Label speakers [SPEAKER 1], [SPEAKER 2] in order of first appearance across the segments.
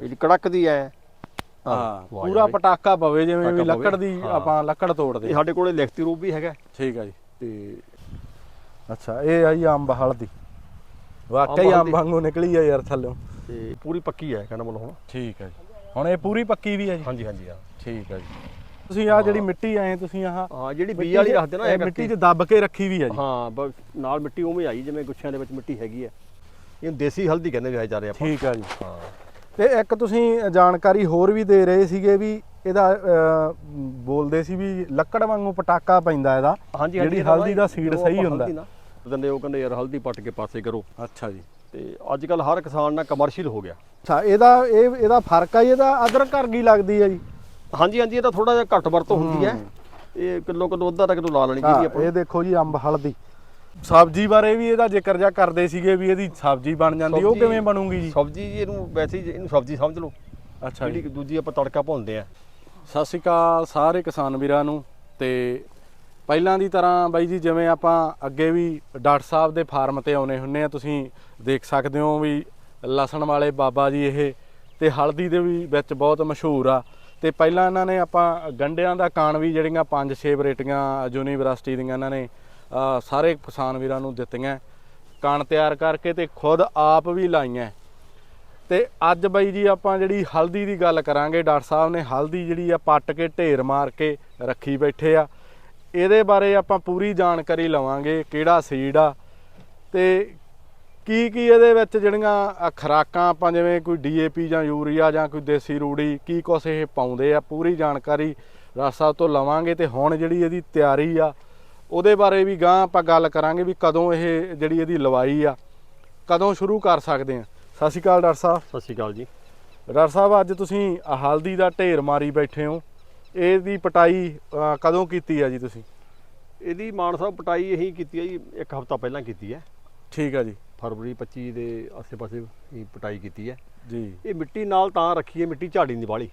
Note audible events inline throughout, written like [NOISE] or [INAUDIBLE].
[SPEAKER 1] ਇਹ ਕੜਕਦੀ ਹੈ
[SPEAKER 2] ਹਾਂ ਪੂਰਾ। ਪਟਾਕਾ ਪਵੇ ਜਿਵੇਂ ਵੀ ਲੱਕੜ ਦੀ। ਆਪਾਂ ਲੱਕੜ ਤੋੜਦੇ
[SPEAKER 1] ਇਹ ਸਾਡੇ ਕੋਲੇ ਲਿਖਤੀ ਰੂਪ ਵੀ ਹੈਗਾ।
[SPEAKER 2] ਠੀਕ ਹੈ ਜੀ
[SPEAKER 1] ਤੇ
[SPEAKER 2] ਅੱਛਾ ਇਹ ਆ ਜੀ ਅੰਬ ਹਲਦੀ। ਵਾਕਈ
[SPEAKER 1] ਅੰਬ।
[SPEAKER 2] ਵਾਂਗੂ ਨਿਕਲੀ ਆ ਯਾਰ ਥੱਲੋਂ।
[SPEAKER 1] ਤੇ ਪੂਰੀ ਪੱਕੀ ਹੈ ਕਹਿੰਦਾ ਮਤਲਬ ਹੁਣ।
[SPEAKER 2] ਠੀਕ ਹੈ ਜੀ। ਹੁਣ ਇਹ ਪੂਰੀ ਪੱਕੀ ਵੀ ਹੈ ਜੀ?
[SPEAKER 1] ਹਾਂਜੀ ਹਾਂਜੀ ਹਾਂ।
[SPEAKER 2] ਠੀਕ ਹੈ ਜੀ। ਤੁਸੀਂ ਆ ਜਿਹੜੀ ਮਿੱਟੀ ਆਏ ਤੁਸੀਂ ਆਹ
[SPEAKER 1] ਹਾਂ ਜਿਹੜੀ ਬੀ ਵਾਲੀ ਰੱਖਦੇ ਨਾ
[SPEAKER 2] ਇਹ ਮਿੱਟੀ 'ਚ ਦੱਬ ਕੇ ਰੱਖੀ ਵੀ ਹੈ ਜੀ।
[SPEAKER 1] ਹਾਂ ਨਾਲ ਮਿੱਟੀ ਉਵੇਂ ਆਈ ਜਿਵੇਂ ਗੁੱਛਿਆਂ ਦੇ ਵਿੱਚ ਮਿੱਟੀ ਹੈਗੀ ਹੈ ਇਹਨੂੰ ਦੇਸੀ ਹਲਦੀ ਕਹਿੰਦੇ ਜਾਇ ਜਾ ਰਹੇ ਆਪਾਂ।
[SPEAKER 2] ਠੀਕ ਹੈ ਜੀ।
[SPEAKER 1] ਹਾਂ।
[SPEAKER 2] ਤੇ ਇੱਕ ਤੁਸੀਂ ਜਾਣਕਾਰੀ ਹੋਰ ਵੀ ਦੇ ਰਹੇ ਸੀਗੇ ਵੀ ਇਹਦਾ ਬੋਲਦੇ ਸੀ ਵੀ ਲੱਕੜ ਵਾਂਗੂ ਪਟਾਕਾ ਪੈਂਦਾ ਇਹਦਾ ਜਿਹੜੀ
[SPEAKER 1] ਇਹਦਾ
[SPEAKER 2] ਹਲਦੀ ਦਾ ਸੀਡ ਸਹੀ ਹੁੰਦਾ।
[SPEAKER 1] ਦਿੰਦੇ ਉਹ ਕਹਿੰਦੇ ਯਾਰ ਹਲਦੀ ਪੱਟ ਕੇ ਪਾਸੇ ਕਰੋ।
[SPEAKER 2] ਅੱਛਾ ਜੀ।
[SPEAKER 1] ਤੇ ਅੱਜ ਕੱਲ ਹਰ ਕਿਸਾਨ ਨਾਲ ਕਮਰਸ਼ੀਅਲ ਹੋ ਗਿਆ।
[SPEAKER 2] ਅੱਛਾ ਇਹਦਾ ਇਹ ਇਹਦਾ ਫ਼ਰਕ ਆ ਜੀ, ਇਹਦਾ ਅਦਰਕ ਵਰਗੀ ਲੱਗਦੀ ਹੈ ਜੀ?
[SPEAKER 1] ਹਾਂਜੀ ਹਾਂਜੀ ਇਹ ਤਾਂ ਥੋੜਾ ਜਿਹਾ ਘੱਟ ਵਰਤੋਂ ਹੁੰਦੀ ਹੈ। ਇਹ ਕਿਲੋ ਕਿਲੋ ਅੱਧਾ ਤਾਂ ਕਿਲੋ ਲਾ ਲੈਣੀ ਚਾਹੀਦੀ ਆਪਾਂ।
[SPEAKER 2] ਇਹ ਦੇਖੋ ਜੀ ਅੰਬ ਹਲਦੀ। ਸਬਜ਼ੀ ਬਾਰੇ ਵੀ ਇਹਦਾ ਜ਼ਿਕਰ ਜਾ ਕਰਦੇ ਸੀਗੇ ਵੀ ਇਹਦੀ ਸਬਜ਼ੀ ਬਣ ਜਾਂਦੀ ਉਹ ਕਿਵੇਂ ਬਣੂਗੀ ਜੀ?
[SPEAKER 1] ਸਬਜ਼ੀ ਜੀ ਇਹਨੂੰ ਵੈਸੇ ਹੀ ਇਹਨੂੰ ਸਬਜ਼ੀ ਸਮਝ ਲਓ।
[SPEAKER 2] ਅੱਛਾ
[SPEAKER 1] ਜਿਹੜੀ ਦੂਜੀ ਆਪਾਂ ਤੜਕਾ ਭੁੰਨਦੇ ਆ।
[SPEAKER 2] ਸਤਿ ਸ਼੍ਰੀ ਅਕਾਲ ਸਾਰੇ ਕਿਸਾਨ ਵੀਰਾਂ ਨੂੰ ਤੇ ਪਹਿਲਾਂ ਦੀ ਤਰ੍ਹਾਂ ਬਾਈ ਜੀ ਜਿਵੇਂ ਆਪਾਂ ਅੱਗੇ ਵੀ ਡਾਕਟਰ ਸਾਹਿਬ ਦੇ ਫਾਰਮ ਤੇ ਆਉਨੇ ਹੁੰਨੇ ਆ ਤੁਸੀਂ ਦੇਖ ਸਕਦੇ ਹੋ ਵੀ ਲਸਣ ਵਾਲੇ ਬਾਬਾ ਜੀ ਇਹ ਤੇ ਹਲਦੀ ਦੇ ਵੀ ਵਿੱਚ ਬਹੁਤ ਮਸ਼ਹੂਰ ਆ। ਤੇ ਪਹਿਲਾਂ ਇਹਨਾਂ ਨੇ ਆਪਾਂ ਗੰਡਿਆਂ ਦਾ ਕਾਣ ਵੀ ਜਿਹੜੀਆਂ ਪੰਜ ਛੇ ਵੈਰਾਈਟੀਆਂ ਯੂਨੀਵਰਸਿਟੀ ਦੀਆਂ ਇਹਨਾਂ ਨੇ ਸਾਰੇ ਕਿਸਾਨ ਵੀਰਾਂ ਨੂੰ ਦਿੱਤੀਆਂ। ਕਣ ਤਿਆਰ ਕਰਕੇ ਤੇ ਖੁਦ ਆਪ ਵੀ ਲਾਈਆਂ। ਤੇ ਅੱਜ ਬਾਈ ਜੀ ਆਪਾਂ ਜਿਹੜੀ ਹਲਦੀ ਦੀ ਗੱਲ ਕਰਾਂਗੇ, ਡਾਕਟਰ ਸਾਹਿਬ ਨੇ ਹਲਦੀ ਜਿਹੜੀ ਆ ਪੱਟ ਕੇ ਢੇਰ ਮਾਰ ਕੇ ਰੱਖੀ ਬੈਠੇ ਆ। ਇਹਦੇ ਬਾਰੇ ਆਪਾਂ ਪੂਰੀ ਜਾਣਕਾਰੀ ਲਵਾਂਗੇ, ਕਿਹੜਾ ਸੀਡ ਆ ਤੇ ਕੀ ਕੀ ਇਹਦੇ ਵਿੱਚ ਜਿਹੜੀਆਂ ਆਹ ਖੁਰਾਕਾਂ, ਆਪਾਂ ਜਿਵੇਂ ਕੋਈ ਡੀਏਪੀ ਜਾਂ ਯੂਰੀਆ ਜਾਂ ਕੋਈ ਦੇਸੀ ਰੂੜੀ, ਕੀ ਕੁਛ ਇਹ ਪਾਉਂਦੇ ਆ, ਪੂਰੀ ਜਾਣਕਾਰੀ ਡਾਕਟਰ ਸਾਹਿਬ ਤੋਂ ਲਵਾਂਗੇ ਤੇ ਹੁਣ ਜਿਹੜੀ ਇਹਦੀ ਤਿਆਰੀ ਆ ਉਹਦੇ ਬਾਰੇ ਵੀ ਗਾਂ ਆਪਾਂ ਗੱਲ ਕਰਾਂਗੇ ਵੀ ਕਦੋਂ ਇਹ ਜਿਹੜੀ ਇਹਦੀ ਲਵਾਈ ਆ ਕਦੋਂ ਸ਼ੁਰੂ ਕਰ ਸਕਦੇ ਆ। ਸਤਿ ਸ਼੍ਰੀ ਅਕਾਲ ਡਾਕਟਰ ਸਾਹਿਬ।
[SPEAKER 1] ਸਤਿ ਸ਼੍ਰੀ ਅਕਾਲ ਜੀ।
[SPEAKER 2] ਡਾਕਟਰ ਸਾਹਿਬ ਅੱਜ ਤੁਸੀਂ ਹਲਦੀ ਦਾ ਢੇਰ ਮਾਰੀ ਬੈਠੇ ਹੋ। ਇਹਦੀ ਪਟਾਈ ਕਦੋਂ ਕੀਤੀ ਆ ਜੀ ਤੁਸੀਂ?
[SPEAKER 1] ਇਹਦੀ ਮਾਨ ਸਾਹਿਬ ਪਟਾਈ ਇਹੀ ਕੀਤੀ ਹੈ ਜੀ ਇੱਕ ਹਫ਼ਤਾ ਪਹਿਲਾਂ ਕੀਤੀ ਹੈ
[SPEAKER 2] ਠੀਕ ਆ ਜੀ।
[SPEAKER 1] ਫਰਵਰੀ 25 ਦੇ ਆਸੇ-ਪਾਸੇ ਹੀ ਪਟਾਈ ਕੀਤੀ ਹੈ
[SPEAKER 2] ਜੀ।
[SPEAKER 1] ਇਹ ਮਿੱਟੀ ਨਾਲ ਤਾਂ ਰੱਖੀ ਹੈ ਮਿੱਟੀ ਝਾੜੀ ਨਹੀਂ ਵਾਲੀ।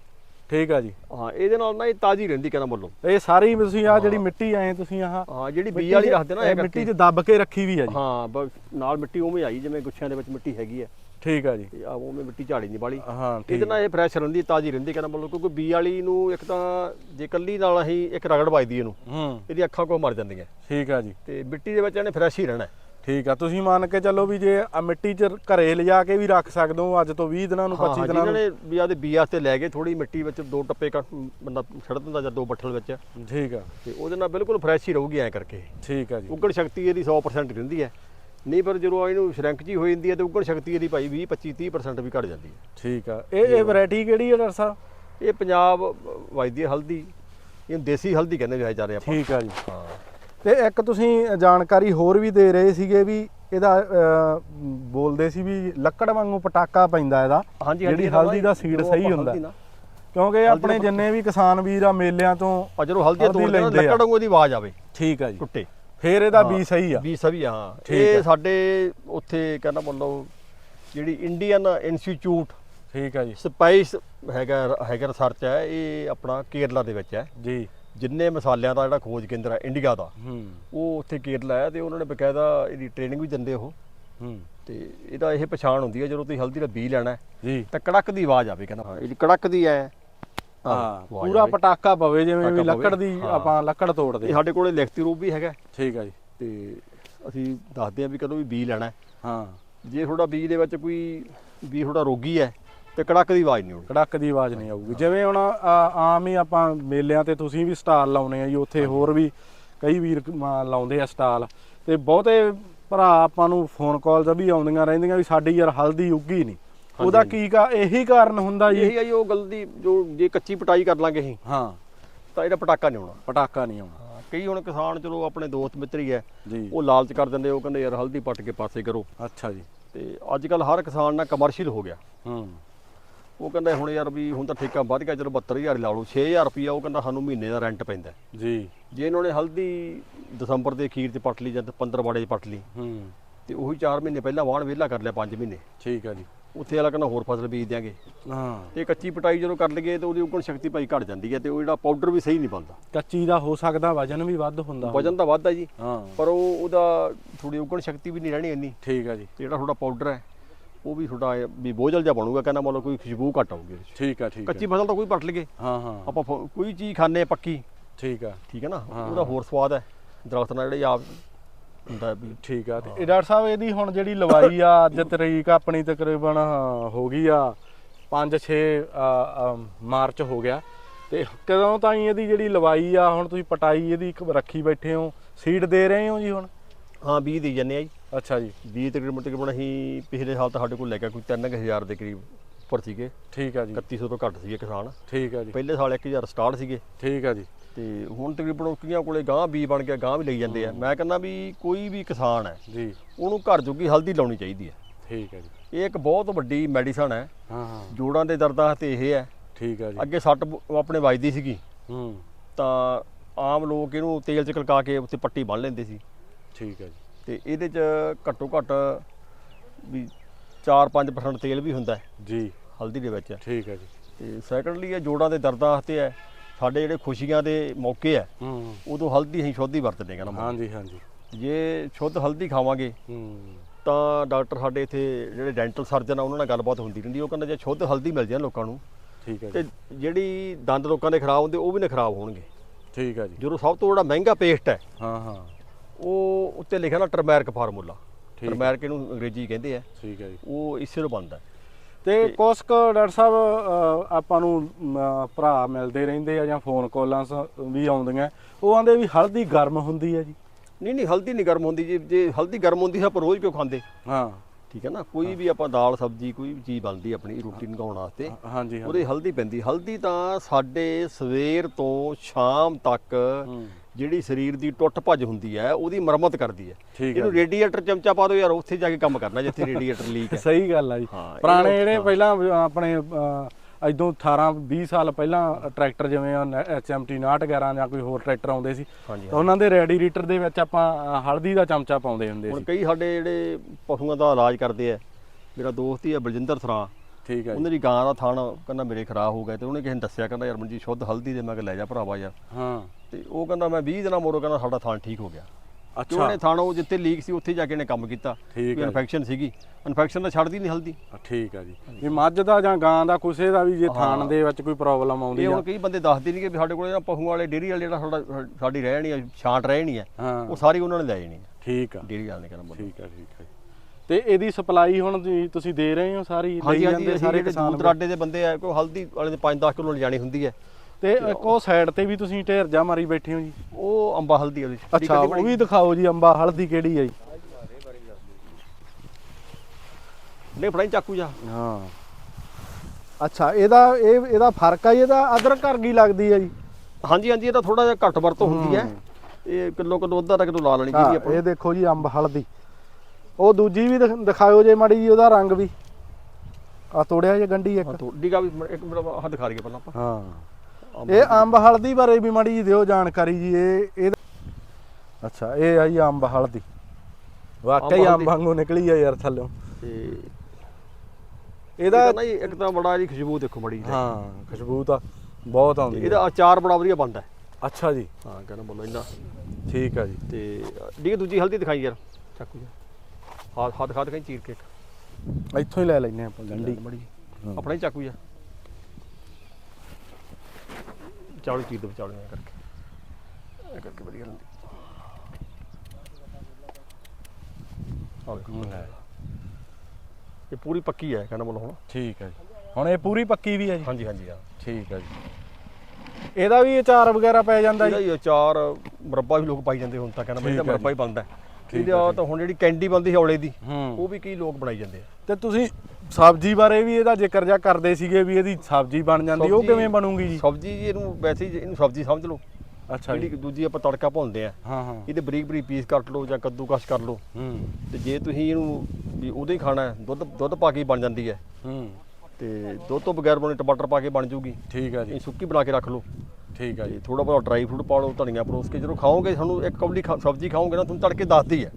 [SPEAKER 2] ਠੀਕ ਆ ਜੀ।
[SPEAKER 1] ਹਾਂ ਇਹਦੇ ਨਾਲ ਨਾ ਇਹ ਤਾਜ਼ੀ ਰਹਿੰਦੀ ਕਹਿੰਦਾ ਮੱਲੋ।
[SPEAKER 2] ਇਹ ਸਾਰੀ ਤੁਸੀਂ ਆ ਜਿਹੜੀ। ਮਿੱਟੀ ਆਏ ਤੁਸੀਂ ਆਹ
[SPEAKER 1] ਹਾਂ ਜਿਹੜੀ ਬੀ ਵਾਲੀ ਰੱਖਦੇ ਨਾ
[SPEAKER 2] ਇਹ ਮਿੱਟੀ 'ਚ ਦੱਬ ਕੇ ਰੱਖੀ ਵੀ ਆ ਜੀ।
[SPEAKER 1] ਹਾਂ ਨਾਲ ਮਿੱਟੀ ਉਵੇਂ ਆਈ ਜਿਵੇਂ ਗੁੱਛਿਆਂ ਦੇ ਵਿੱਚ ਮਿੱਟੀ ਹੈਗੀ ਹੈ
[SPEAKER 2] ਠੀਕ ਆ ਜੀ।
[SPEAKER 1] ਆ ਉਵੇਂ ਮਿੱਟੀ ਝਾੜੀ ਨਹੀਂ ਵਾਲੀ
[SPEAKER 2] ਹਾਂ ਠੀਕ।
[SPEAKER 1] ਇਹਦੇ ਨਾਲ ਇਹ ਫਰੈਸ਼ ਰਹਿੰਦੀ ਤਾਜ਼ੀ ਰਹਿੰਦੀ ਕਹਿੰਦਾ ਮਤਲਬ ਕਿਉਂਕਿ ਬੀ ਵਾਲੀ ਨੂੰ ਇੱਕ ਤਾਂ ਜੇ ਕੱਲੀ ਨਾਲ ਅਸੀਂ ਇੱਕ ਰਗੜ ਵੱਜਦੀ ਇਹਨੂੰ
[SPEAKER 2] ਹੂੰ।
[SPEAKER 1] ਇਹਦੀ ਅੱਖਾਂ ਕੋ ਮਰ ਜਾਂਦੀਆਂ।
[SPEAKER 2] ਠੀਕ ਆ ਜੀ।
[SPEAKER 1] ਤੇ ਮਿੱਟੀ ਦੇ ਵਿੱਚ ਇਹਨੇ ਫਰੈਸ਼ ਹੀ ਰਹਿਣਾ।
[SPEAKER 2] ਠੀਕ ਆ ਤੁਸੀਂ ਮੰਨ ਕੇ ਚੱਲੋ ਵੀ ਜੇ ਆ ਮਿੱਟੀ 'ਚ ਘਰੇ ਲਿਜਾ ਕੇ ਵੀ ਰੱਖ ਸਕਦੇ ਹੋ ਅੱਜ ਤੋਂ 20 ਦਿਨਾਂ ਨੂੰ
[SPEAKER 1] ਹਾਂ
[SPEAKER 2] 25
[SPEAKER 1] ਹਾਂ
[SPEAKER 2] ਦਿਨਾਂ ਨੂੰ?
[SPEAKER 1] ਨੇ ਵੀ ਆਦੇ ਬੀ ਵਾਸਤੇ ਲੈ ਗਏ ਥੋੜੀ ਮਿੱਟੀ ਵਿੱਚ ਦੋ ਟੱਪੇ ਕੱਟ ਬੰਦਾ ਛੱਡ ਦਿੰਦਾ ਜਾਂ ਦੋ ਬੱਠਲ ਵਿੱਚ।
[SPEAKER 2] ਠੀਕ ਆ।
[SPEAKER 1] ਤੇ ਉਹਦੇ ਨਾਲ ਬਿਲਕੁਲ ਫਰੈਸ਼ ਹੀ ਰਹੂਗੀ ਐ ਕਰਕੇ।
[SPEAKER 2] ਠੀਕ ਆ ਜੀ।
[SPEAKER 1] ਉਗਣ ਸ਼ਕਤੀ ਇਹਦੀ 100% ਰਹਿੰਦੀ ਹੈ। ਨਹੀਂ ਪਰ ਜਦੋਂ ਇਹਨੂੰ ਸ਼੍ਰਿੰਕ ਜੀ ਹੋ ਜਾਂਦੀ ਹੈ ਤੇ ਉਗਣ ਸ਼ਕਤੀ ਇਹਦੀ ਭਾਈ 20 25 30% ਵੀ ਘਟ ਜਾਂਦੀ ਹੈ।
[SPEAKER 2] ਠੀਕ ਆ। ਇਹ ਇਹ ਵੈਰਾਈਟੀ ਕਿਹੜੀ ਹੈ ਡਾਕਟਰ ਸਾਹਿਬ?
[SPEAKER 1] ਇਹ ਪੰਜਾਬ ਵਜਦੀ ਹਲਦੀ। ਇਹਨੂੰ ਦੇਸੀ ਹਲਦੀ ਕਹਿੰਦੇ ਜਾਇ ਜਾ ਰਹੇ ਆਪਾਂ।
[SPEAKER 2] ਠੀਕ ਆ ਜੀ।
[SPEAKER 1] ਹਾਂ।
[SPEAKER 2] ਤੇ ਇੱਕ ਤੁਸੀਂ ਜਾਣਕਾਰੀ ਹੋਰ ਵੀ ਦੇ ਰਹੇ ਸੀਗੇ ਵੀ ਇਹਦਾ ਬੋਲਦੇ ਸੀ ਵੀ ਲੱਕੜ ਵਾਂਗੂ ਪਟਾਕਾ ਪੈਂਦਾ ਇਹਦਾ ਜਿਹੜੀ ਹਲਦੀ ਦਾ ਸੀਡ ਸਹੀ ਹੁੰਦਾ। ਕਿਉਂਕਿ ਆਪਣੇ
[SPEAKER 1] ਦਾ-
[SPEAKER 2] ਜਿੰਨੇ ਵੀ ਕਿਸਾਨ ਵੀਰ ਆ ਮੇਲਿਆਂ ਤੋਂ
[SPEAKER 1] ਆ ਜਦੋਂ ਹਲਦੀ ਤੋੜਦੇ
[SPEAKER 2] ਆ।
[SPEAKER 1] ਲੱਕੜ ਵਾਂਗੂ ਇਹਦੀ ਆਵਾਜ਼ ਆਵੇ।
[SPEAKER 2] ਠੀਕ ਆ ਜੀ।
[SPEAKER 1] ਟੁੱਟੇ।
[SPEAKER 2] ਫੇਰ ਇਹਦਾ ਬੀ ਸਹੀ ਆ।
[SPEAKER 1] ਵੀ ਸਭੀ ਹਾਂ।
[SPEAKER 2] ਠੀਕ
[SPEAKER 1] ਇਹ
[SPEAKER 2] ਆ।
[SPEAKER 1] ਸਾਡੇ ਉੱਥੇ ਕਹਿੰਦਾ ਮੰਨੋ ਜਿਹੜੀ ਇੰਡੀਅਨ ਇੰਸਟੀਚਿਊਟ
[SPEAKER 2] ਠੀਕ ਆ ਜੀ।
[SPEAKER 1] ਸਪਾਈਸ ਹੈਗਾ ਹੈਗਾ ਰਿਸਰਚ ਹੈ ਇਹ ਆਪਣਾ ਕੇਰਲਾ ਦੇ ਵਿੱਚ ਹੈ।
[SPEAKER 2] ਜੀ।
[SPEAKER 1] ਜਿੰਨੇ ਮਸਾਲਿਆਂ ਦਾ ਜਿਹੜਾ ਖੋਜ ਕੇਂਦਰ ਹੈ ਇੰਡੀਆ ਦਾ
[SPEAKER 2] ਹੂੰ।
[SPEAKER 1] ਉਹ ਉੱਥੇ ਕੇਰਲਾ ਹੈ ਤੇ ਉਹਨਾਂ ਨੇ ਬਕਾਇਦਾ ਇਹਦੀ ਟ੍ਰੇਨਿੰਗ ਵੀ ਦਿੰਦੇ ਉਹ।
[SPEAKER 2] ਹੂੰ।
[SPEAKER 1] ਤੇ ਇਹਦਾ ਇਹ ਪਛਾਣ ਹੁੰਦੀ ਹੈ ਜਦੋਂ ਤੁਸੀਂ ਹਲਦੀ ਦਾ ਬੀ ਲੈਣਾ ਹੈ,
[SPEAKER 2] ਜੀ।
[SPEAKER 1] ਤਾਂ ਕੜਕ ਦੀ ਆਵਾਜ਼ ਆਵੇ ਕਹਿੰਦਾ। ਹਾਂ ਇਹਦੀ ਕੜਕ ਦੀ ਹੈ।
[SPEAKER 2] ਹਾਂ ਪੂਰਾ। ਪਟਾਕਾ ਪਵੇ ਜਿਵੇਂ ਵੀ ਲੱਕੜ ਦੀ
[SPEAKER 1] ਹਾਂ।
[SPEAKER 2] ਆਪਾਂ ਲੱਕੜ ਤੋੜਦੇ
[SPEAKER 1] ਇਹ ਸਾਡੇ ਕੋਲੇ ਲਿਖਤੀ ਰੂਪ ਵੀ ਹੈਗਾ।
[SPEAKER 2] ਠੀਕ ਆ ਜੀ।
[SPEAKER 1] ਤੇ ਅਸੀਂ ਦੱਸਦੇ ਹਾਂ ਵੀ ਕਦੋਂ ਵੀ ਬੀ ਲੈਣਾ ਹੈ।
[SPEAKER 2] ਹਾਂ।
[SPEAKER 1] ਜੇ ਤੁਹਾਡਾ ਬੀ ਦੇ ਵਿੱਚ ਕੋਈ ਵੀ ਤੁਹਾਡਾ ਰੋਗੀ ਹੈ ਤੇ ਕੜਕ ਦੀ ਆਵਾਜ਼ ਨਹੀਂ ਆਉਣੀ।
[SPEAKER 2] ਕੜਕ ਦੀ ਆਵਾਜ਼ ਨਹੀਂ ਆਊਗੀ। ਜਿਵੇਂ ਹੁਣ ਆਮ ਹੀ ਆਪਾਂ ਮੇਲਿਆਂ ਤੇ ਤੁਸੀਂ ਵੀ ਸਟਾਲ ਲਾਉਨੇ ਆ ਜੀ ਉੱਥੇ ਹੋਰ ਵੀ ਕਈ ਵੀਰ ਲਾਉਂਦੇ ਆ ਸਟਾਲ। ਤੇ ਬਹੁਤੇ ਭਰਾ ਆਪਾਂ ਨੂੰ ਫੋਨ ਕਾਲਸ ਵੀ ਆਉਂਦੀਆਂ ਰਹਿੰਦੀਆਂ ਵੀ ਸਾਡੀ ਯਾਰ ਹਲਦੀ ਉੱਗੀ ਨਹੀਂ। ਉਹਦਾ। ਕੀ ਕਾ ਇਹੀ ਕਾਰਨ ਹੁੰਦਾ ਜੀ।
[SPEAKER 1] ਇਹੀ ਆ ਜੀ ਉਹ ਗੱਲ ਦੀ ਜੋ ਜੇ ਕੱਚੀ ਪਟਾਈ ਕਰ ਲਾਂਗੇ ਅਸੀਂ
[SPEAKER 2] ਹਾਂ।
[SPEAKER 1] ਤਾਂ ਇਹਦਾ ਪਟਾਕਾ ਨਹੀਂ ਆਉਣਾ।
[SPEAKER 2] ਪਟਾਕਾ ਨਹੀਂ ਆਉਣਾ।
[SPEAKER 1] ਕਈ ਹੁਣ ਕਿਸਾਨ ਚਲੋ ਆਪਣੇ ਦੋਸਤ ਮਿੱਤਰ ਹੀ
[SPEAKER 2] ਜੀ।
[SPEAKER 1] ਉਹ ਲਾਲਚ ਕਰ ਦਿੰਦੇ ਉਹ ਕਹਿੰਦੇ ਯਾਰ ਹਲਦੀ ਪੱਟ ਕੇ ਪਾਸੇ ਕਰੋ।
[SPEAKER 2] ਅੱਛਾ ਜੀ।
[SPEAKER 1] ਤੇ ਅੱਜ ਕੱਲ ਹਰ ਕਿਸਾਨ ਨਾਲ ਕਮਰਸ਼ੀਅਲ ਹੋ ਗਿਆ।
[SPEAKER 2] ਹੂੰ।
[SPEAKER 1] ਉਹ ਕਹਿੰਦਾ ਹੁਣ ਯਾਰ ਵੀ ਹੁਣ ਤਾਂ ਠੇਕਾ ਵੱਧ ਗਿਆ ਚਲੋ 72000 ਹੀ ਲਾ ਲਓ 6000 ਰੁਪਿਆ ਉਹ ਕਹਿੰਦਾ ਸਾਨੂੰ ਮਹੀਨੇ ਦਾ ਰੈਂਟ ਪੈਂਦਾ। ਹੈ।
[SPEAKER 2] ਜੀ।
[SPEAKER 1] ਜੇ ਇਹਨਾਂ ਨੇ ਹਲਦੀ ਦਸੰਬਰ ਦੇ ਅਖੀਰ 'ਚ ਪੱਟ ਲਈ ਜਾਂ 15 ਬਾੜੇ 'ਚ ਪੱਟ ਲਈ
[SPEAKER 2] ਹੂੰ।
[SPEAKER 1] ਤੇ ਉਹੀ 4 ਮਹੀਨੇ ਪਹਿਲਾਂ ਵਾਹਣ ਵਿਹਲਾ ਕਰ ਲਿਆ 5 ਮਹੀਨੇ।
[SPEAKER 2] ਠੀਕ ਆ ਜੀ।
[SPEAKER 1] ਉੱਥੇ ਵਾਲਾ ਕਹਿੰਦਾ ਹੋਰ ਫਸਲ ਬੀਜ ਦਿਆਂਗੇ।
[SPEAKER 2] ਹਾਂ।
[SPEAKER 1] ਤੇ ਕੱਚੀ ਪਟਾਈ ਜਦੋਂ ਕਰ ਲਈਏ ਤੇ ਉਹਦੀ ਉਗਣ ਸ਼ਕਤੀ ਭਾਈ ਘਟ ਜਾਂਦੀ ਹੈ ਤੇ ਉਹ ਜਿਹੜਾ ਪਾਊਡਰ ਵੀ ਸਹੀ ਨਹੀਂ ਬਣਦਾ।
[SPEAKER 2] ਕੱਚੀ ਦਾ ਹੋ ਸਕਦਾ ਵਜਨ ਵੀ ਵੱਧ ਹੁੰਦਾ।
[SPEAKER 1] ਵਜਨ ਤਾਂ ਵੱਧਦਾ ਜੀ।
[SPEAKER 2] ਹਾਂ।
[SPEAKER 1] ਪਰ ਉਹ ਉਹਦਾ ਥੋੜੀ ਉਗਣ ਸ਼ਕਤੀ ਵੀ ਨਹੀਂ ਰਹਿਣੀ ਇੰਨੀ।
[SPEAKER 2] ਠੀਕ ਆ ਜੀ।
[SPEAKER 1] ਤੇ ਜਿਹੜਾ ਤੁਹਾਡਾ ਪਾਊਡਰ ਹੈ ਉਹ ਵੀ ਐਂ ਵੀ ਬੋਝਲ ਜਿਹਾ ਬਣੂਗਾ ਕਹਿੰਦਾ ਮੰਨ ਲਓ ਕੋਈ ਖੁਸ਼ਬੂ ਘੱਟ ਆਊਗੀ ਇਹਦੇ 'ਚ।
[SPEAKER 2] ਠੀਕ ਆ ਠੀਕ
[SPEAKER 1] ਕੱਚੀ
[SPEAKER 2] ਆ
[SPEAKER 1] ਫਸਲ ਤਾਂ ਕੋਈ ਪੱਟ ਲਈਏ।
[SPEAKER 2] ਹਾਂ ਹਾਂ।
[SPEAKER 1] ਆਪਾਂ ਫ- ਕੋਈ ਚੀਜ਼ ਖਾਣੇ ਪੱਕੀ।
[SPEAKER 2] ਠੀਕ ਆ
[SPEAKER 1] ਠੀਕ ਹੈ ਨਾ। ਉਹਦਾ ਹੋਰ ਸਵਾਦ ਹੈ। ਦਰਖਤ ਨਾਲ ਜਿਹੜੇ ਆਪ ਹੁੰਦਾ ਵੀ।
[SPEAKER 2] ਠੀਕ ਆ ਤੇ ਇਹ ਡਾਕਟਰ ਸਾਹਿਬ ਇਹਦੀ ਹੁਣ ਜਿਹੜੀ ਲਵਾਈ ਆ ਅੱਜ ਤਰੀਕ ਆਪਣੀ ਤਕਰੀਬਨ ਹੋ ਗਈ ਆ 5-6 ਮਾਰਚ ਹੋ ਗਿਆ। ਤੇ ਕਦੋਂ ਤਾਈਂ ਇਹਦੀ ਜਿਹੜੀ ਲਵਾਈ ਆ ਹੁਣ ਤੁਸੀਂ ਪਟਾਈ ਇਹਦੀ ਇੱਕ ਰੱਖੀ ਬੈਠੇ ਹੋ। ਸੀਡ ਦੇ ਰਹੇ ਹੋ ਜੀ ਹੁਣ?
[SPEAKER 1] ਹਾਂ 20 ਦੇ ਜਾਂਦੇ ਆ ਜੀ।
[SPEAKER 2] ਅੱਛਾ ਜੀ।
[SPEAKER 1] 20 ਤਕਰੀਬਨ ਤਕਰੀਬਨ ਅਸੀਂ ਪਿਛਲੇ ਸਾਲ ਤਾਂ ਸਾਡੇ ਕੋਲ ਲੈ ਕੇ ਕੋਈ 3000 ਦੇ ਕਰੀਬ ਉੱਪਰ ਸੀਗੇ।
[SPEAKER 2] ਠੀਕ ਆ ਜੀ।
[SPEAKER 1] 3100 ਤੋਂ ਘੱਟ ਸੀਗੇ ਕਿਸਾਨ।
[SPEAKER 2] ਠੀਕ ਆ ਜੀ।
[SPEAKER 1] ਪਹਿਲੇ ਸਾਲ 1000 ਸਟਾਰਟ ਸੀਗੇ।
[SPEAKER 2] ਠੀਕ ਆ ਜੀ।
[SPEAKER 1] ਤੇ ਹੁਣ ਤਕਰੀਬਨ ਕਿਆਂ ਕੋਲੇ ਗਾਂ ਬੀ ਬਣ ਗਿਆ ਗਾਂ ਵੀ ਲਈ ਜਾਂਦੇ ਆ। ਮੈਂ ਕਹਿੰਦਾ ਵੀ ਕੋਈ ਵੀ ਕਿਸਾਨ ਹੈ
[SPEAKER 2] ਜੀ।
[SPEAKER 1] ਉਹਨੂੰ ਘਰ ਜੋਗੀ ਹਲਦੀ ਲਾਉਣੀ ਚਾਹੀਦੀ ਹੈ।
[SPEAKER 2] ਠੀਕ ਆ ਜੀ।
[SPEAKER 1] ਇਹ ਇੱਕ ਬਹੁਤ ਵੱਡੀ ਮੈਡੀਸਨ ਹੈ।
[SPEAKER 2] ਹਾਂ ਹਾਂ।
[SPEAKER 1] ਜੋੜਾਂ ਦੇ ਦਰਦਾਂ ਤੇ ਇਹ ਹੈ।
[SPEAKER 2] ਠੀਕ ਆ ਜੀ।
[SPEAKER 1] ਅੱਗੇ ਸੱਟ ਆਪਣੇ ਵੱਜਦੀ ਸੀਗੀ।
[SPEAKER 2] ਹੂੰ।
[SPEAKER 1] ਤਾਂ ਆਮ ਲੋਕ ਇਹਨੂੰ ਤੇਲ ਚ ਕਲਕਾ ਕੇ ਉੱਤੇ ਪੱਟੀ ਬੰਨ ਲੈਂਦੇ ਸੀ।
[SPEAKER 2] ਠੀਕ ਆ ਜੀ।
[SPEAKER 1] ਤੇ ਇਹਦੇ ਚ ਘੱਟੋ ਘੱਟ ਵੀ 4-5% ਤੇਲ ਵੀ ਹੁੰਦਾ ਹੈ
[SPEAKER 2] ਜੀ।
[SPEAKER 1] ਹਲਦੀ ਦੇ ਵਿੱਚ।
[SPEAKER 2] ਠੀਕ ਆ ਜੀ।
[SPEAKER 1] ਤੇ ਸੈਕੰਡਲੀ ਇਹ ਜੋੜਾਂ ਦੇ ਦਰਦਾਂ ਵਾਸਤੇ ਹੈ। ਸਾਡੇ ਜਿਹੜੇ ਖੁਸ਼ੀਆਂ ਦੇ ਮੌਕੇ ਹੈ
[SPEAKER 2] ਹੂੰ।
[SPEAKER 1] ਉਦੋਂ ਹਲਦੀ ਅਸੀਂ ਸ਼ੁੱਧ ਹੀ ਵਰਤਦੇ ਕਹਿੰਦਾ ਮੈਂ
[SPEAKER 2] ਹਾਂਜੀ। ਹਾਂਜੀ
[SPEAKER 1] ਜੇ ਸ਼ੁੱਧ ਹਲਦੀ ਖਾਵਾਂਗੇ
[SPEAKER 2] ਹੂੰ।
[SPEAKER 1] ਤਾਂ ਡਾਕਟਰ ਸਾਡੇ ਇੱਥੇ ਜਿਹੜੇ ਡੈਂਟਲ ਸਰਜਨ ਆ ਉਹਨਾਂ ਨਾਲ ਗੱਲਬਾਤ ਹੁੰਦੀ ਰਹਿੰਦੀ ਉਹ ਕਹਿੰਦੇ ਜੇ ਸ਼ੁੱਧ ਹਲਦੀ ਮਿਲ ਜਾਏ ਲੋਕਾਂ ਨੂੰ
[SPEAKER 2] ਠੀਕ ਆ
[SPEAKER 1] ਤੇ
[SPEAKER 2] ਜੀ।
[SPEAKER 1] ਜਿਹੜੀ ਦੰਦ ਲੋਕਾਂ ਦੇ ਖਰਾਬ ਹੁੰਦੇ ਉਹ ਵੀ ਨਾ ਖਰਾਬ ਹੋਣਗੇ।
[SPEAKER 2] ਠੀਕ ਆ ਜੀ।
[SPEAKER 1] ਜਦੋਂ ਸਭ ਤੋਂ ਜਿਹੜਾ ਮਹਿੰਗਾ ਪੇਸਟ ਹੈ
[SPEAKER 2] ਹਾਂ ਹਾਂ।
[SPEAKER 1] ਉਹ ਉੱਤੇ ਲਿਖਿਆ ਨਾ ਟਰਮੈਰਿਕ ਫਾਰਮੂਲਾ
[SPEAKER 2] ਠੀਕ।
[SPEAKER 1] ਟਰਮੈਰਿਕ ਇਹਨੂੰ ਅੰਗਰੇਜ਼ੀ ਕਹਿੰਦੇ ਆ।
[SPEAKER 2] ਠੀਕ ਆ ਜੀ।
[SPEAKER 1] ਉਹ ਇਸੇ ਤੋਂ ਬਣਦਾ। ਹੈ।
[SPEAKER 2] ਤੇ ਕੁਛ ਕੁ ਡਾਕਟਰ ਸਾਹਿਬ ਆਪਾਂ ਨੂੰ ਮ, ਭਰਾ ਮਿਲਦੇ ਰਹਿੰਦੇ ਆ ਜਾਂ ਫੋਨ ਕਾਲਾਂ ਸ- ਵੀ ਆਉਂਦੀਆਂ। ਉਹ ਆਂਦੇ ਵੀ ਹਲਦੀ ਗਰਮ ਹੁੰਦੀ ਆ ਜੀ।
[SPEAKER 1] ਨਹੀਂ ਨਹੀਂ ਹਲਦੀ ਨਹੀਂ ਗਰਮ ਹੁੰਦੀ। ਜੇ ਜੇ ਹਲਦੀ ਗਰਮ ਹੁੰਦੀ ਹੈ ਆਪਾਂ ਰੋਜ਼ ਕਿਉਂ ਖਾਂਦੇ?
[SPEAKER 2] ਹਾਂ।
[SPEAKER 1] ਠੀਕ ਹੈ ਨਾ? ਕੋਈ ਵੀ ਆਪਾਂ ਦਾਲ ਸਬਜ਼ੀ ਕੋਈ ਵੀ ਚੀਜ਼ ਬਣਦੀ ਆਪਣੀ ਰੋਟੀ ਨੂੰ ਖਾਣ ਵਾਸਤੇ
[SPEAKER 2] ਹਾਂਜੀ ਹਾਂ
[SPEAKER 1] ਉਹਦੇ ਹਲਦੀ ਪੈਂਦੀ। ਹਲਦੀ ਤਾਂ ਸਾਡੇ ਸਵੇਰ ਤੋਂ ਸ਼ਾਮ ਤੱਕ
[SPEAKER 2] ਹੂੰ।
[SPEAKER 1] ਜਿਹੜੀ ਸਰੀਰ ਦੀ ਟੁੱਟ ਭੱਜ ਹੁੰਦੀ ਹੈ ਉਹਦੀ ਮੁਰੰਮਤ ਕਰਦੀ ਹੈ। ਇਹਨੂੰ ਰੇਡੀਏਟਰ ਚਮਚਾ ਪਾ ਦਿਓ ਯਾਰ ਉੱਥੇ ਜਾ ਕੇ ਕੰਮ ਕਰਨਾ ਜਿੱਥੇ [LAUGHS] ਰੇਡੀਏਟਰ ਲੀਕ ਹੈ।
[SPEAKER 2] ਸਹੀ ਗੱਲ ਆ ਜੀ। ਪੁਰਾਣੇ ਜਿਹੜੇ। ਪਹਿਲਾਂ ਆਪਣੇ ਇਦੋਂ 18 20 ਸਾਲ ਪਹਿਲਾਂ ਟਰੈਕਟਰ ਜਿਵੇਂ ਐਚਐਮਟੀ 911 ਜਾਂ ਕੋਈ ਹੋਰ ਟਰੈਕਟਰ ਆਉਂਦੇ ਸੀ ਤਾਂ ਉਹਨਾਂ ਦੇ ਰੈਡੀਏਟਰ ਦੇ ਵਿੱਚ ਆਪਾਂ ਹਲਦੀ ਦਾ ਚਮਚਾ ਪਾਉਂਦੇ ਹੁੰਦੇ
[SPEAKER 1] ਹੁਣ
[SPEAKER 2] ਸੀ।
[SPEAKER 1] ਕਈ ਸਾਡੇ ਜਿਹੜੇ ਪਸ਼ੂਆਂ ਦਾ ਇਲਾਜ ਕਰਦੇ ਆ ਮੇਰਾ ਦੋਸਤ ਹੀ ਹੈ ਬਲਜਿੰਦਰ ਸਰਾਂ।
[SPEAKER 2] ਠੀਕ ਹੈ
[SPEAKER 1] ਉਹਨਾਂ ਦੀ ਗਾਂ ਦਾ ਥਣ ਕਹਿੰਦਾ ਮੇਰੇ ਖਰਾਬ ਹੋ ਗਿਆ ਤੇ ਉਹਨੇ ਕਿਸੇ ਨੇ ਦੱਸਿਆ ਕਹਿੰਦਾ ਯਾਰ ਮਨਜੀ ਸ਼ੁੱਧ ਹਲਦੀ ਦੇ ਮੈਂ ਕਿਹਾ ਲੈ ਜਾ ਭਰਾਵਾ ਯਾਰ।
[SPEAKER 2] ਹਾਂ।
[SPEAKER 1] ਤੇ ਉਹ ਕਹਿੰਦਾ ਮੈਂ 20 ਦਿਨਾਂ ਮੋਰੋ ਕਹਿੰਦਾ ਸਾਡਾ ਥਣ ਠੀਕ ਹੋ ਗਿਆ।
[SPEAKER 2] ਅੱਛਾ।
[SPEAKER 1] ਉਹਨੇ ਥਣ ਉਹ ਜਿੱਥੇ ਲੀਕ ਸੀ ਉੱਥੇ ਜਾ ਕੇ ਇਹਨੇ ਕੰਮ ਕੀਤਾ।
[SPEAKER 2] ਠੀਕ ਹੈ
[SPEAKER 1] ਇਨਫੈਕਸ਼ਨ ਸੀਗੀ। ਇਨਫੈਕਸ਼ਨ ਤਾਂ ਛੱਡਦੀ ਨਹੀਂ ਹਲਦੀ।
[SPEAKER 2] ਠੀਕ ਆ ਜੀ। ਵੀ ਮੱਝ ਦਾ ਜਾਂ ਗਾਂ ਦਾ ਕਿਸੇ ਦਾ ਵੀ ਜੇ ਥਾਣ ਦੇ ਵਿੱਚ ਕੋਈ ਪ੍ਰੋਬਲਮ ਆਉਂਦੀ
[SPEAKER 1] ਇਹ
[SPEAKER 2] ਆ।
[SPEAKER 1] ਹੁਣ ਕਈ ਬੰਦੇ ਦੱਸਦੇ ਨਹੀਂ ਕਿ ਵੀ ਸਾਡੇ ਕੋਲੇ ਨਾ ਪਸ਼ੂਆਂ ਵਾਲੇ ਡੇਰੀ ਵਾਲੇ ਜਿਹੜਾ ਸਾਡਾ ਸਾਡੀ ਰਹਿ ਜਾਣੀ ਹੈ ਛਾਂਟ ਰਹਿ ਜਾਣੀ ਹੈ।
[SPEAKER 2] ਹਾਂ
[SPEAKER 1] ਉਹ ਸਾਰੀ ਉਹਨਾਂ ਨੇ ਲੈ ਜਾਣੀ ਹੈ
[SPEAKER 2] ਠੀਕ ਆ।
[SPEAKER 1] ਡੇਰੀ ਵਾਲੇ ਨੇ ਕਹਿੰਦਾ ਮਤਲਬ
[SPEAKER 2] ਠੀਕ ਆ ਠੀਕ ਆ ਜੀ। ਤੇ ਇਹਦੀ ਸਪਲਾਈ ਹੁਣ ਤੁਸੀਂ ਦੇ ਰਹੇ ਹੋ ਸਾਰੀ ਲਈ
[SPEAKER 1] ਹਾਂਜੀ ਹਾਂਜੀ
[SPEAKER 2] ਜਾਂਦੇ
[SPEAKER 1] ਅਸੀਂ
[SPEAKER 2] ਸਾਰੇ ਕਿਸਾਨ
[SPEAKER 1] ਦੂਰ ਦਰਾਡੇ ਦੇ ਬੰਦੇ ਆ ਕੋਈ ਹਲਦੀ ਵਾਲੇ ਦੇ 5-10 ਕਿਲੋ ਲਿਜਾਣੀ ਹੁੰਦੀ ਹੈ
[SPEAKER 2] ਤੇ ਇੱਕ ਉਹ ਸਾਈਡ ਤੇ ਵੀ ਤੁਸੀਂ ਢੇਰ ਜਾ ਮਾਰੀ ਬੈਠੇ ਹੋ ਜੀ।
[SPEAKER 1] ਉਹ ਅੰਬਾ ਹਲਦੀ ਉਹਦੇ ਚ
[SPEAKER 2] ਅੱਛਾ ਉਹ ਵੀ ਦਿਖਾਓ ਜੀ ਅੰਬਾ ਹਲਦੀ ਕਿਹੜੀ ਹੈ ਜੀ?
[SPEAKER 1] ਨਹੀਂ ਫੜਾਈ ਚਾਕੂ ਜਾ।
[SPEAKER 2] ਹਾਂ। ਅੱਛਾ ਇਹਦਾ ਇਹ ਇਹਦਾ ਫ਼ਰਕ ਆ ਜੀ, ਇਹਦਾ ਅਦਰਕ ਵਰਗੀ ਲੱਗਦੀ ਹੈ ਜੀ।
[SPEAKER 1] ਹਾਂਜੀ ਹਾਂਜੀ ਇਹ ਤਾਂ ਥੋੜਾ ਜਿਹਾ ਘੱਟ ਵਰਤੋਂ ਹੁੰਦੀ ਹੈ। ਇਹ ਕਿਲੋ ਕਿਲੋ ਅੱਧਾ ਤੱਕ ਤੋਂ ਲਾ ਲੈਣੀ ਚਾਹੀਦੀ ਆਪਾਂ
[SPEAKER 2] ਇਹ ਦੇਖੋ ਜੀ ਅੰਬ ਹਲਦੀ। ਉਹ ਦੂਜੀ ਵੀ ਦਿਖ- ਦਿਖਾਇਓ ਜੇ ਮਾੜੀ ਜੀ ਉਹਦਾ ਰੰਗ ਵੀ। ਆ ਤੋੜਿਆ ਜੇ ਗੰਢੀ ਇੱਕ।
[SPEAKER 1] ਹਾਂ ਥੋੜੀ ਗਾ ਵੀ ਇੱਕ ਮਿੰਟ ਹੱਥ ਖਾ ਲਈਏ ਪਹਿਲਾਂ ਆਪਾਂ।
[SPEAKER 2] ਹਾਂ। ਇਹ ਅੰਬ ਹਲਦੀ ਬਾਰੇ ਵੀ ਮਾੜੀ ਜੀ ਦਿਓ ਜਾਣਕਾਰੀ ਜੀ ਇਹ ਇਹ ਅੱਛਾ ਇਹ ਆ ਜੀ ਅੰਬ ਹਲਦੀ ਵਾਕਈ
[SPEAKER 1] ਅੰਬ
[SPEAKER 2] ਵਾਂਗੂ ਨਿਕਲੀ ਆ ਯਾਰ ਥੱਲੋਂ।
[SPEAKER 1] ਤੇ
[SPEAKER 2] ਇਹਦਾ
[SPEAKER 1] ਨਾ ਜੀ ਇੱਕ ਤਾਂ ਬੜਾ ਜੀ ਖੁਸ਼ਬੂ ਦੇਖੋ ਬੜੀ ਤੇ।
[SPEAKER 2] ਹਾਂ ਖੁਸ਼ਬੂ ਤਾਂ ਬਹੁਤ ਆਉਂਦੀ ਹੈ
[SPEAKER 1] ਇਹਦਾ ਅਚਾਰ ਬੜਾ ਵਧੀਆ ਬਣਦਾ। ਹੈ।
[SPEAKER 2] ਅੱਛਾ ਜੀ।
[SPEAKER 1] ਹਾਂ ਕਹਿੰਦਾ ਬੋਲੋ ਇੰਨਾ।
[SPEAKER 2] ਠੀਕ ਆ ਜੀ।
[SPEAKER 1] ਤੇ ਡੀ ਦੂਜੀ ਹਲਦੀ ਦਿਖਾਈ ਯਾਰ। ਚਾਕੂ ਜਾ ਹੱਥ ਹੱਥ ਖਾ ਦਿਖਾਈ ਚੀਰ ਕੇ
[SPEAKER 2] ਇੱਥੋਂ ਹੀ ਲੈ ਲੈਨੇ ਆਪਾਂ ਗੰਢੀ।
[SPEAKER 1] ਆਪਣਾ ਹੀ ਚਾਕੂ ਜਾ ਚਾਲੂ ਚੀਰ ਦੋ ਚਾਲੂ ਐਂ ਕਰਕੇ। ਇਹ ਕਰਕੇ ਵਧੀਆ ਲੰਦੀ
[SPEAKER 2] ਲੈ।
[SPEAKER 1] ਇਹ ਪੂਰੀ ਪੱਕੀ ਹੈ ਕਹਿੰਦਾ ਬੋਲੋ ਹੁਣ।
[SPEAKER 2] ਠੀਕ ਹੈ ਜੀ। ਹੁਣ ਇਹ ਪੂਰੀ ਪੱਕੀ ਵੀ ਹੈ ਜੀ?
[SPEAKER 1] ਹਾਂਜੀ ਹਾਂਜੀ ਹਾਂ।
[SPEAKER 2] ਠੀਕ ਹੈ ਜੀ। ਇਹਦਾ ਵੀ ਅਚਾਰ ਵਗੈਰਾ ਪੈ ਜਾਂਦਾ
[SPEAKER 1] ਇਹਦਾ
[SPEAKER 2] ਜੀ
[SPEAKER 1] ਹੀ ਅਚਾਰ ਮੁਰੱਬਾ ਵੀ ਲੋਕ ਪਾਈ ਜਾਂਦੇ ਹੁਣ ਤਾਂ ਕਹਿੰਦਾ
[SPEAKER 2] ਠੀਕ
[SPEAKER 1] ਇਹਦਾ
[SPEAKER 2] ਹੈ
[SPEAKER 1] ਮੁਰੱਬਾ ਹੀ ਬਣਦਾ। ਇਹਦਾ
[SPEAKER 2] ਹੈ,
[SPEAKER 1] ਤਾਂ ਹੁਣ ਜਿਹੜੀ ਕੈਂਡੀ ਬਣਦੀ ਸੀ ਔਲੇ ਦੀ ਉਹ ਵੀ ਕਈ ਲੋਕ ਬਣਾਈ ਜਾਂਦੇ ਆ।
[SPEAKER 2] ਤੇ ਤੁਸੀਂ ਸਬਜ਼ੀ ਬਾਰੇ ਵੀ ਇਹਦਾ ਜ਼ਿਕਰ ਜਾ ਕਰਦੇ ਸੀਗੇ ਵੀ ਇਹਦੀ ਸਬਜ਼ੀ ਬਣ ਜਾਂਦੀ ਉਹ ਕਿਵੇਂ ਬਣੂਗੀ ਜੀ?
[SPEAKER 1] ਸਬਜ਼ੀ ਜੀ ਇਹਨੂੰ ਵੈਸੇ ਹੀ ਇਹਨੂੰ ਸਬਜ਼ੀ ਸਮਝ ਲਓ।
[SPEAKER 2] ਅੱਛਾ
[SPEAKER 1] ਜਿਹੜੀ ਦੂਜੀ ਆਪਾਂ ਤੜਕਾ ਭੁੰਨਦੇ ਆ
[SPEAKER 2] ਹਾਂ ਹਾਂ।
[SPEAKER 1] ਇਹਦੇ ਬਰੀਕ ਬਰੀਕ ਪੀਸ ਕੱਟ ਲਓ ਜਾਂ ਕੱਦੂਕਸ਼ ਕਰ ਲਓ।
[SPEAKER 2] ਹੂੰ।
[SPEAKER 1] ਤੇ ਜੇ ਤੁਸੀਂ ਇਹਨੂੰ ਵੀ ਉਹਦੇ ਹੀ ਖਾਣਾ ਦੁੱਧ ਦੁੱਧ ਪਾ ਕੇ ਬਣ ਜਾਂਦੀ ਹੈ।
[SPEAKER 2] ਹੂੰ।
[SPEAKER 1] ਤੇ ਦੁੱਧ ਤੋਂ ਬਗੈਰ ਬਣੇ ਟਮਾਟਰ ਪਾ ਕੇ ਬਣ ਜੂਗੀ।
[SPEAKER 2] ਠੀਕ ਆ ਜੀ।
[SPEAKER 1] ਇਹ ਸੁੱਕੀ ਬਣਾ ਕੇ ਰੱਖ ਲਓ।
[SPEAKER 2] ਠੀਕ ਆ ਜੀ
[SPEAKER 1] ਥੋੜਾ ਬਹੁਤ ਡਰਾਈ ਫਰੂਟ ਪਾ ਲਓ ਧਨੀਆ ਪਰੋਸ ਕੇ ਜਦੋਂ ਖਾਓਗੇ ਤੁਹਾਨੂੰ ਇੱਕ ਕੌਲੀ ਖਾ- ਸਬਜ਼ੀ ਖਾਓਗੇ ਨਾ ਤੁਹਾਨੂੰ ਤੜਕੇ ਦੱਸਦੀ ਹੈ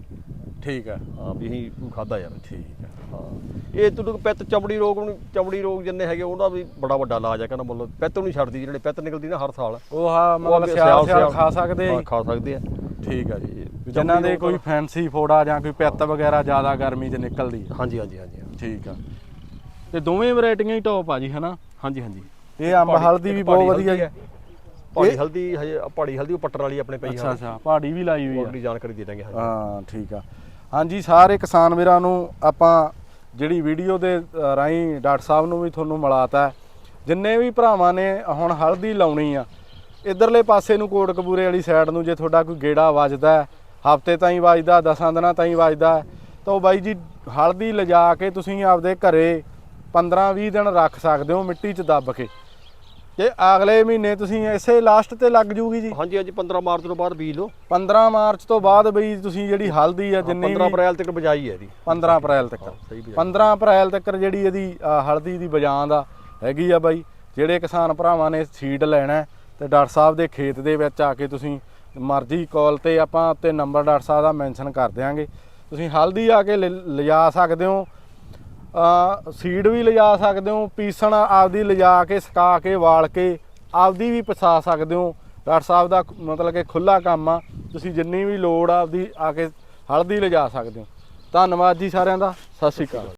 [SPEAKER 2] ਠੀਕ ਆ।
[SPEAKER 1] ਹਾਂ ਵੀ ਅਸੀਂ ਤੂੰ ਖਾਦਾ ਯਾਰ।
[SPEAKER 2] ਠੀਕ ਆ।
[SPEAKER 1] ਹਾਂ ਇਹ ਤੁਹਾਨੂੰ ਪਿੱਤ ਚਮੜੀ ਰੋਗ ਨੂੰ ਚਮੜੀ ਰੋਗ ਜਿੰਨੇ ਹੈਗੇ ਉਹਦਾ ਵੀ ਬੜਾ ਵੱਡਾ ਇਲਾਜ ਹੈ ਕਹਿੰਦਾ ਮੁੱਲ ਪਿੱਤ ਨੂੰ ਨਹੀਂ ਛੱਡਦੀ ਜਿਹੜੇ ਪਿੱਤ ਨਿਕਲਦੀ ਨਾ ਹਰ ਸਾਲ।
[SPEAKER 2] ਉਹ ਹਾਂ
[SPEAKER 1] ਉਹ
[SPEAKER 2] ਮਤਲਬ ਸਿਆਲ ਸਿਆਲ ਖਾ ਸਕਦੇ ਆ
[SPEAKER 1] ਹਾਂ, ਖਾ ਸਕਦੇ ਆ।
[SPEAKER 2] ਠੀਕ ਆ ਜੀ। ਜਿਨ੍ਹਾਂ ਦੇ ਕੋਈ ਫੈਂਸੀ ਫੋੜਾ ਜਾਂ ਕੋਈ ਪਿੱਤ ਵਗੈਰਾ ਜ਼ਿਆਦਾ ਗਰਮੀ 'ਚ ਨਿਕਲਦੀ ਆ।
[SPEAKER 1] ਹਾਂਜੀ ਹਾਂਜੀ ਹਾਂਜੀ।
[SPEAKER 2] ਠੀਕ ਆ। ਤੇ ਦੋਵੇਂ ਵੈਰਾਈਟੀਆਂ ਹੀ ਟੌਪ ਆ ਜੀ ਹਨਾ?
[SPEAKER 1] ਹਾਂਜੀ ਹਾਂਜੀ।
[SPEAKER 2] ਇਹ ਅੰਬ ਹਲਦੀ ਵੀ ਬਹੁਤ ਵਧੀਆ ਜੀ।
[SPEAKER 1] ਪਹਾੜੀ ਹਲਦੀ ਹਜੇ ਪਹਾੜੀ ਹਲਦੀ ਉਹ ਪੱਟਣ ਵਾਲੀ ਆਪਣੇ ਪਈ
[SPEAKER 2] ਅੱਛਾ ਅੱਛਾ ਪਹਾੜੀ ਵੀ ਲਾਈ ਹੋਈ ਆ।
[SPEAKER 1] ਅਗਲੀ ਜਾਣਕਾਰੀ ਦੇ ਦਾਂਗੇ ਹਾਂਜੀ।
[SPEAKER 2] ਹਾਂ ਠੀਕ ਆ। ਹਾਂਜੀ ਸਾਰੇ ਕਿਸਾਨ ਵੀਰਾਂ ਨੂੰ ਆਪਾਂ ਜਿਹੜੀ ਵੀਡੀਓ ਦੇ ਅ, ਰਾਹੀਂ ਡਾਕਟਰ ਸਾਹਿਬ ਨੂੰ ਵੀ ਤੁਹਾਨੂੰ ਮਿਲਾਤਾ ਹੈ। ਜਿੰਨੇ ਵੀ ਭਰਾਵਾਂ ਨੇ ਹੁਣ ਹਲਦੀ ਲਾਉਣੀ ਆ ਇਧਰਲੇ ਪਾਸੇ ਨੂੰ ਕੋਟਕਪੂਰੇ ਵਾਲੀ ਸਾਈਡ ਨੂੰ ਜੇ ਤੁਹਾਡਾ ਕੋਈ ਗੇੜਾ ਵੱਜਦਾ ਹੈ ਹਫ਼ਤੇ ਤਾਈਂ ਵੱਜਦਾ ਦਸਾਂ ਦਿਨਾਂ ਤਾਈਂ ਵੱਜਦਾ ਹੈ, ਤਾਂ ਉਹ ਬਾਈ ਜੀ ਹਲਦੀ ਲਿਜਾ ਕੇ ਤੁਸੀਂ ਆਪਦੇ ਘਰੇ 15-20 ਦਿਨ ਰੱਖ ਸਕਦੇ ਹੋ ਮਿੱਟੀ 'ਚ ਦੱਬ ਕੇ। ਤੇ ਅਗਲੇ ਮਹੀਨੇ ਤੁਸੀਂ ਇਸੇ ਲਾਸਟ ਤੇ ਲੱਗ ਜੂਗੀ ਜੀ।
[SPEAKER 1] ਹਾਂਜੀ ਹਾਂਜੀ 15 ਮਾਰਚ ਤੋਂ ਬਾਅਦ ਬੀਜ ਲਓ।
[SPEAKER 2] 15 ਮਾਰਚ ਤੋਂ ਬਾਅਦ ਬਈ ਤੁਸੀਂ ਜਿਹੜੀ ਹਲਦੀ ਆ ਜਿੰਨੀ
[SPEAKER 1] 15
[SPEAKER 2] ਵੀ
[SPEAKER 1] ਅਪ੍ਰੈਲ ਤੱਕ ਬਜਾਈ ਹੈ ਇਹਦੀ।
[SPEAKER 2] 15 ਅਪ੍ਰੈਲ ਤੱਕ।
[SPEAKER 1] ਸਹੀ ਬਜਾਈ।
[SPEAKER 2] 15 ਅਪ੍ਰੈਲ ਤੱਕ ਜਿਹੜੀ ਇਹਦੀ ਹਲਦੀ ਦੀ ਬਜਾਨ ਦਾ ਹੈਗੀ ਆ ਬਾਈ। ਜਿਹੜੇ ਕਿਸਾਨ ਭਰਾਵਾਂ ਨੇ ਸੀਡ ਲੈਣਾ ਤੇ ਡਾਕਟਰ ਸਾਹਿਬ ਦੇ ਖੇਤ ਦੇ ਵਿੱਚ ਆ ਕੇ ਤੁਸੀਂ ਮਰਜ਼ੀ ਕਾਲ ਤੇ ਆਪਾਂ ਉੱਤੇ ਨੰਬਰ ਡਾਕਟਰ ਸਾਹਿਬ ਦਾ ਮੈਂਸ਼ਨ ਕਰ ਦਿਆਂਗੇ। ਤੁਸੀਂ ਹਲਦੀ ਆ ਕੇ ਲਿਜਾ ਸਕਦੇ ਹੋ। ਸੀਡ ਵੀ ਲਿਜਾ ਸਕਦੇ ਹੋ, ਪੀਸਣ ਆਪਦੀ ਲਿਜਾ ਕੇ, ਸੁਕਾ ਕੇ, ਵਾਲ ਕੇ ਆਪਦੀ ਵੀ ਪਸਾ ਸਕਦੇ ਹੋ। ਡਾਕਟਰ ਸਾਹਿਬ ਦਾ ਮਤਲਬ ਕਿ ਖੁੱਲਾ ਕੰਮ ਆ, ਤੁਸੀਂ ਜਿੰਨੀ ਵੀ ਲੋੜ ਆ ਆਪਦੀ ਆ ਕੇ ਹਲਦੀ ਲਿਜਾ ਸਕਦੇ ਹੋ। ਧੰਨਵਾਦ ਜੀ ਸਾਰਿਆਂ ਦਾ, ਸਤਿ ਸ਼੍ਰੀ ਅਕਾਲ।